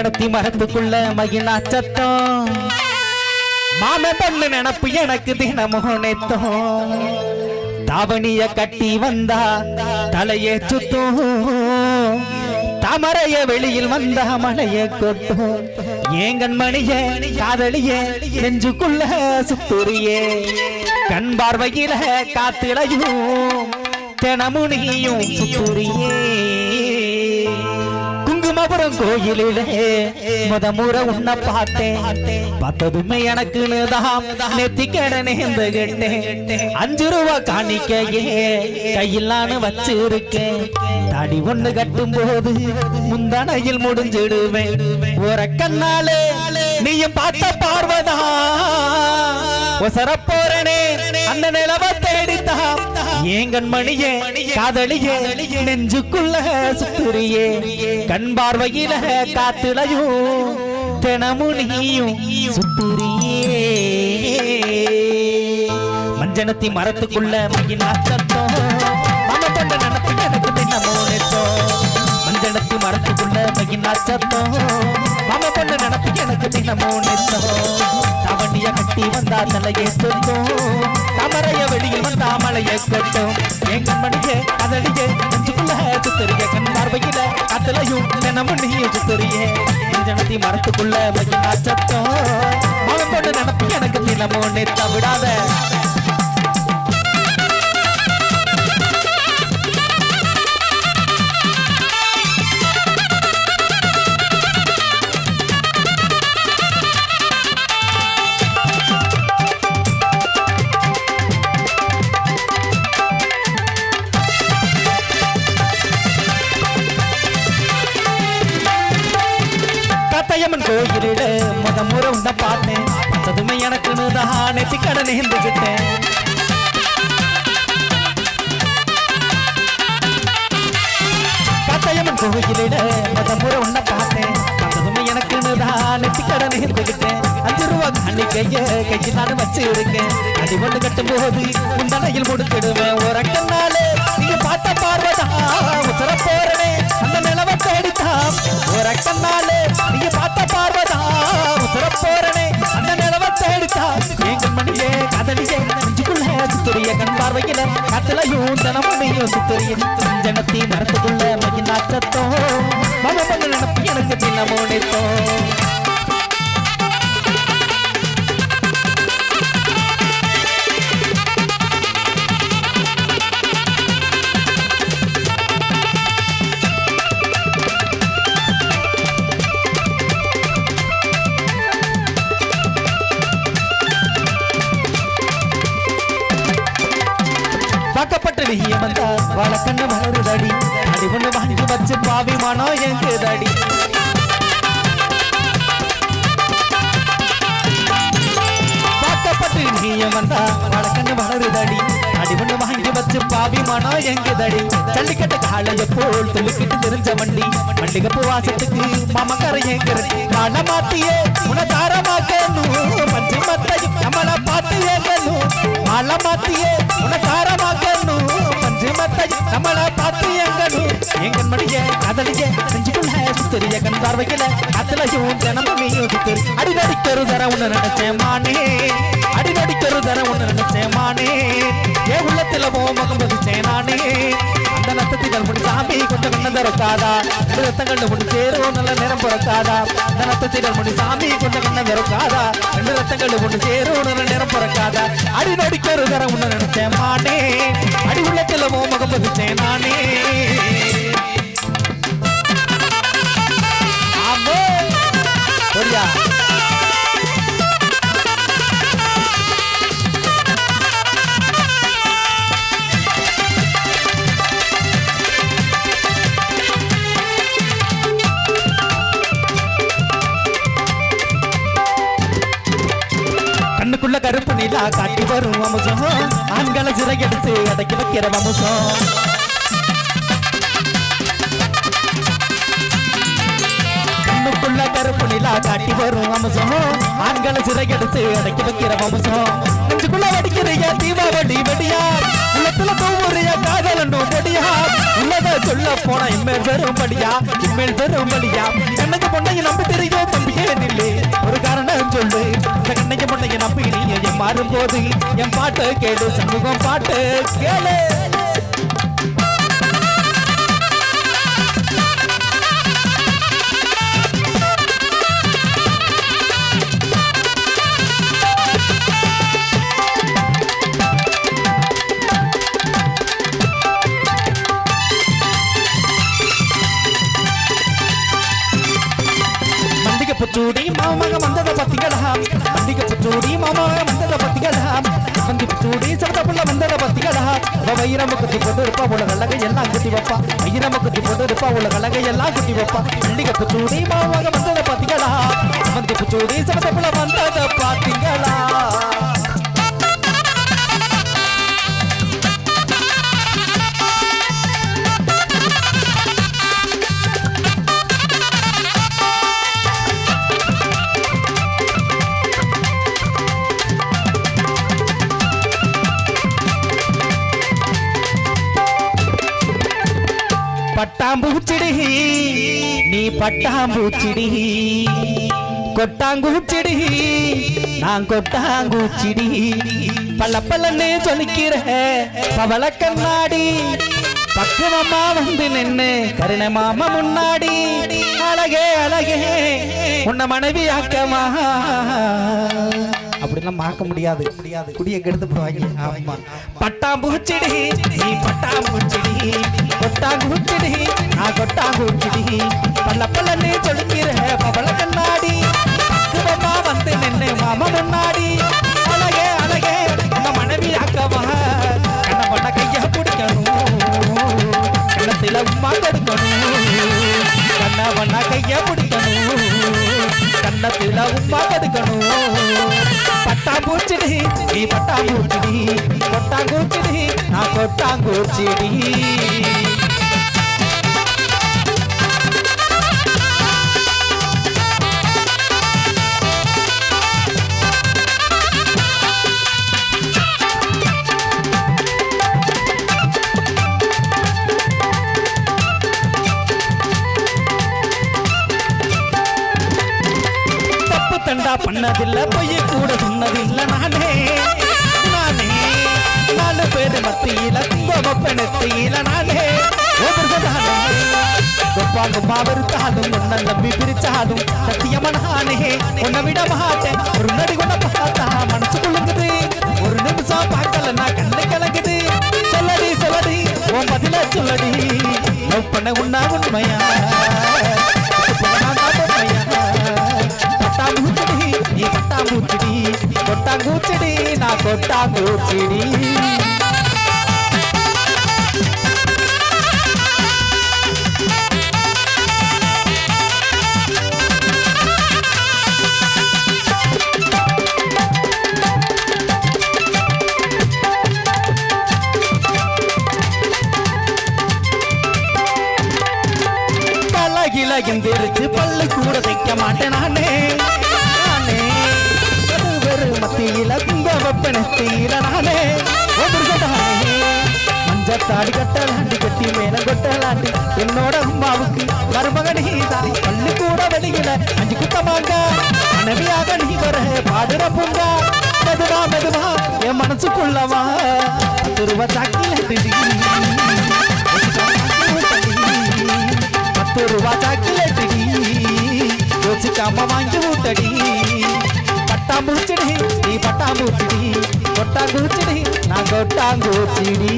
மஞ்சனத்தி மரத்துக்குள்ள மகிழா சத்தம் மாம பண்ணு நினப்பு எனக்கு தினமும் நெத்தம். தாவணிய கட்டி வந்தா தலையே சுத்தும். தாமரைய வெளியில் வந்தா மலைய கொட்டும். ஏங்கன் மணிய காதலிய நெஞ்சுக்குள்ள சுத்துறியே கண் பார்வையில காத்திலையும் தினமுனியும் சுத்துறியே குங்குமபுரம் கோயிலிலே முத முறை உன்னை பார்த்தேன் பார்த்ததுமே எனக்கு தான் நெத்திக்கட நேர்ந்து கேட்டேன். அஞ்சு ரூபா காணிக்கையே கையில் வச்சிருக்கேன். தாடி ஒண்ணு கட்டும் போது முந்தனையில் முடிஞ்சிடுவேன். ஒரு கண்ணாலே நீயும் பார்த்த பார்வதா. ஒசர போறனே அந்த நிலவ தேடித்தான் ஏன் கண்மணியே காதலியே நெஞ்சுக்குள்ள சுத்துறியே கண் பார்வையில காத்துலையும் தினமும் நீயும் சுத்துறியே மஞ்சனத்தி மரத்துக்குள்ள மகிழ் சத்தம் மம கொண்ட நினப்பு எனக்கு தினமும் நெத்தம். மஞ்சனத்தி மரத்துக்குள்ள மகிழ் சத்தம் மம கொண்ட நினப்பு எனக்கு தினமும் நெத்தம். வந்தா தலையை சொட்டும் தமரைய வெளியில் வந்தா மலையை கொட்டும் என் கண்மணியே அதடியே நெஞ்சுக்குள்ள சுத்தறிய கண் பார்வையில அத்தலையும் தினமும் நீயும் சுத்தறியே மஞ்சனத்தி மரத்துக்குள்ள மகிழ் சத்தம் மனம் கொண்டு நினப்பு எனக்கு தினமும் நிறுத்த விடாத. எனக்குன்னு தான் நெத்தி கடனை இருந்துகிட்டேன் கத்தையம்மன் கோயிலிட முத முறை உண்ட பார்த்தேன் பார்த்ததுமே எனக்குன்னு தான் நெத்தி கடனை இருந்துகிட்டேன் அஞ்சு ரூபா கைய கையில் நான் வச்சு இருக்கேன் அடி ஒன்று கட்டும் போது முந்தனையில் முடிச்சிடுவேன் ஒரு கண்ணாலே பார்வையில காத்துலையும் தினமும் நீயும் ஜனத்தை ஜனத்தி மரத்துக்குள்ள மகிழ் நாச்சத்தம் எனக்கு தினமோ நினைத்தோம் வாக்கப்பட்ட வந்தா வழக்கண்ணு வளருதடி அடி ஒண்ணு வாங்கி வச்சு பாவி மனம் எங்குதடி? வாக்கப்பட்டு நீ வந்தா வழக்கண்ணு வளருதடி அடி ஒண்ணு வாங்கி வச்சு பாவி மனோ எங்குதடி? ஜல்லிக்கட்டு காளைய போல் துளுக்கிட்டு தெரிஞ்ச வண்டி. மல்லிகப்பு வாசத்துக்கு மாமக்கார எங்கிறது காண மாத்தியே உன தாரமாக்கணும் எங்கன் மடிய கதலிய நெஞ்சுக்குள்ள சுத்தரிய கண் பார்வையில கத்தலையும் தினமும் நீயும் சுத்தரி அடி நடிக்கொரு தர உன்னை நினைச்சேன் மானே. அடி நடிக்கொரு தர உன்னை நினைச்சேன் மானே. ஏ உள்ளத்துல போ முகம் பதிச்சேன் நானே. அந்த நத்தத்திகள் முடி சாமி கொஞ்சம் கண்ணம் திறக்காதா ரெண்டு ரத்தங்கள் முடி சேரும் நல்ல நேரம் பிறக்காதா? அந்த நத்தத்திகள் முடி சாமி கொஞ்சம் கண்ணம் திறக்காதா ரெண்டு ரத்தங்கள் முடி சேரும் நல்ல நேரம் பிறக்காதா? அடி நடிக்கொரு தர உன்னை நினைச்சேன் மானே. அடி உள்ளத்தில் கண்ணுக்குள்ள காட்டி வரும் அமுசம் ஆண்களை சிறகெடுத்து அடக்கி வைக்கிற வம்சம். கண்ணுக்குள்ள கருப்பு நிலா காட்டி வரும் அம்சம் ஆண்களை சிறகெடுத்து அடக்கி வைக்கிற வம்சம். நெஞ்சுக்குள்ள வெடிக்கிறிய தீபாவளி வெடியா உள்ளத்துல தூவுறிய காதலனும் வெடியா உள்ளத சொல்ல போனா இம்மேல் வெறும் படியா இம்மேல் வெறும் படியா கண்ணுக்கு பொண்ணைய நம்பி தெரியும் தம்பியே நில்லு ஒரு காரணம் மாறும்போது என் மாறும் பாட்டு கேளு சமூகம் பாட்டு கேளு. மண்டிகை புச்சூடி மாமக வந்தத பத்திகளா மண்டிகை புச்சூடி மாமக வைரம குத்தி போட்டு இருப்பா உள்ள கலகை எல்லாம் குத்தி வைப்பா. வைரம குத்தி போட்டு இருப்பா உள்ள கலகை எல்லாம் குத்தி வைப்பா. மண்டிகை புச்சூடி மாவாக வந்ததை பாத்தீங்களா சமந்தி புச்சூடி சிறந்த புள்ள வந்தத பாத்திகளா பட்டாம்பூச்சிடி கொட்டாங்கூச்சிடி நான் கொட்டாங்கூச்சிடி பல்ல பல்லன்னு சொல்லிக்கிற பவள கண்ணாடி பக்குவமா வந்து நின்னு கருண மாமா முன்னாடி அழகே அழகே உன்னை மனைவி ஆக்கமா அப்படிலாம் மறக்க முடியாது. முடியாது குடிய கெடுத்து போடுவாங்க. ஆமா. பட்டாம்பூச்சிடி நீ பட்டாம்பூச்சிடி கொட்டாங்கூச்சிடி நான் கொட்டாங்கூச்சிடி பல்ல பல்லன்னு சொல்லிக்கிற பவள கண்ணாடி. பக்குவமா வந்து நின்று மாமா முன்னாடி. அழகே அழகே நம்ம மனைவி அக்கவா. கண்ண பண்ண கைய பிடிக்கணும். கண்ணத்தில உமா கொடுக்கணும். கண்ண பண்ண கைய பிடிக்கணும். கண்ணத்தில உமா கொடுக்கணும். பட்டாம்பூச்சிடி நீ பட்டாம்பூச்சிடி கொட்டாங்கூச்சிடி நான் கொட்டாங்கூச்சிடி தப்பு பண்ணதில்ல பொய்ய கூட சொன்னதில்ல நானே. நானே நாலு பேர் மத்தியில குங்கும பெணத்தியில நானே. ஒவ்வொருதானே குப்பா வெறுத்தாலும் உன்னை நம்பி பிரிச்சாலும் சத்தியமா நானே. உன்னை விட மாட்டேன் ஒரு நடி உன்னை பார்த்தா மனசு குழுங்குது ஒரு நிமிஷம் பார்க்கல நான் கண்ணு கலங்குது. சொல்லடி சொல்லடி உன் பதில சொல்லடி. பண்ண உண்மையா? நான் கொட்டாங்கூச்சிடி பல்லகில பல்லு கூட தைக்க மாட்டேன் நானே. வெறு மத்தியில குங்க தீர நானே மஞ்சத்தாடி கட்டலாண்டி கட்டி மேல கொட்டலாண்டி என்னோட அம்மாவுக்கு மருமகனே தாய் பள்ளி கூட வெளியில அஞ்சு குத்தமாங்க மனைவியாக நீ வர பாடுற பூங்கா. மெதுவா மெதுவா என் மனசுக்குள்ளவா. துருவ ரூபா சாக்கில் பத்து ரூபா சாக்கிலேட்டடி யோசிக்காம வாங்கி ஊட்டடி. பட்டாம்பூச்சிடி நீ பட்டாம்பூச்சிடி கொட்டாங்கூச்சிடி நான் கொட்டாங்கூச்சிடி